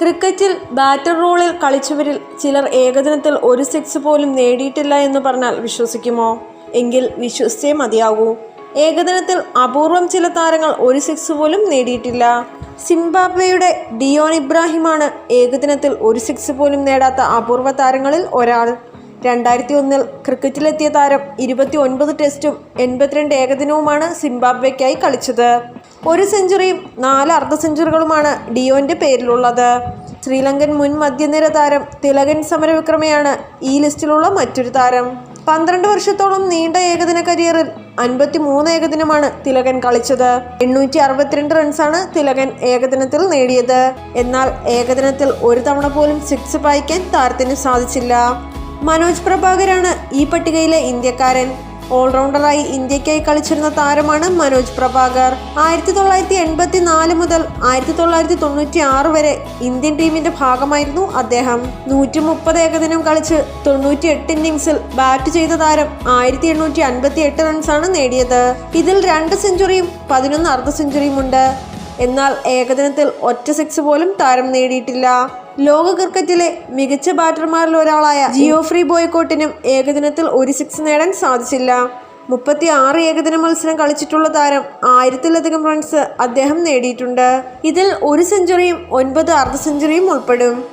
ക്രിക്കറ്റിൽ ബാറ്റർ റോളിൽ കളിച്ചവരിൽ ചിലർ ഏകദിനത്തിൽ ഒരു സിക്സ് പോലും നേടിയിട്ടില്ല എന്ന് പറഞ്ഞാൽ വിശ്വസിക്കുമോ? എങ്കിൽ വിശ്വസിച്ചേ മതിയാകൂ. ഏകദിനത്തിൽ അപൂർവം ചില താരങ്ങൾ ഒരു സിക്സ് പോലും നേടിയിട്ടില്ല. സിംബാബ്വെയുടെ ഡിയോൺ ഇബ്രാഹിമാണ് ഏകദിനത്തിൽ ഒരു സിക്സ് പോലും നേടാത്ത അപൂർവ താരങ്ങളിൽ ഒരാൾ. രണ്ടായിരത്തി ഒന്നിൽ ക്രിക്കറ്റിലെത്തിയ താരം ഇരുപത്തി ഒൻപത് ടെസ്റ്റും എൺപത്തിരണ്ട് ഏകദിനവുമാണ് സിംബാബ്വെക്കായി കളിച്ചത്. ഒരു സെഞ്ചുറിയും നാല് അർദ്ധ സെഞ്ചുറികളുമാണ് ഡിയോന്റെ പേരിലുള്ളത്. ശ്രീലങ്കൻ മുൻ മധ്യനിര താരം തിലകൻ സമരവിക്രമയാണ് ഈ ലിസ്റ്റിലുള്ള മറ്റൊരു താരം. പന്ത്രണ്ട് വർഷത്തോളം നീണ്ട ഏകദിന കരിയറിൽ അൻപത്തി മൂന്ന് ഏകദിനമാണ് തിലകൻ കളിച്ചത്. എണ്ണൂറ്റി അറുപത്തിരണ്ട് റൺസാണ് തിലകൻ ഏകദിനത്തിൽ നേടിയത്. എന്നാൽ ഏകദിനത്തിൽ ഒരു തവണ പോലും സിക്സ് പായിക്കാൻ താരത്തിന് സാധിച്ചില്ല. മനോജ് പ്രഭാകരാണ് ഈ പട്ടികയിലെ ഇന്ത്യക്കാരൻ. ഓൾറൗണ്ടറായി ഇന്ത്യക്കായി കളിച്ചിരുന്ന താരമാണ് മനോജ് പ്രഭാകർ. ആയിരത്തി തൊള്ളായിരത്തി എൺപത്തി നാല് മുതൽ ആയിരത്തി തൊള്ളായിരത്തി തൊണ്ണൂറ്റി ആറ് വരെ ഇന്ത്യൻ ടീമിന്റെ ഭാഗമായിരുന്നു അദ്ദേഹം. നൂറ്റി മുപ്പത് ഏകദിനം കളിച്ച് തൊണ്ണൂറ്റി എട്ട് ഇന്നിംഗ്സിൽ ബാറ്റ് ചെയ്ത താരം ആയിരത്തി എണ്ണൂറ്റി അൻപത്തി എട്ട് റൺസാണ് നേടിയത്. ഇതിൽ രണ്ട് സെഞ്ചുറിയും പതിനൊന്ന് അർദ്ധ സെഞ്ചുറിയും ഉണ്ട് എന്നാൽ ഏകദിനത്തിൽ ഒറ്റ സിക്സ് പോലും താരം നേടിയിട്ടില്ല. ലോക ക്രിക്കറ്റിലെ മികച്ച ബാറ്റർമാരിൽ ഒരാളായ ജിയോഫ്രി ബോയ്ക്കോട്ടിനും ഏകദിനത്തിൽ ഒരു സിക്സ് നേടാൻ സാധിച്ചില്ല. മുപ്പത്തി ആറ് ഏകദിന മത്സരം കളിച്ചിട്ടുള്ള താരം ആയിരത്തിലധികം റൺസ് അദ്ദേഹം നേടിയിട്ടുണ്ട്. ഇതിൽ ഒരു സെഞ്ചുറിയും ഒൻപത് അർദ്ധ സെഞ്ചുറിയും ഉൾപ്പെടും.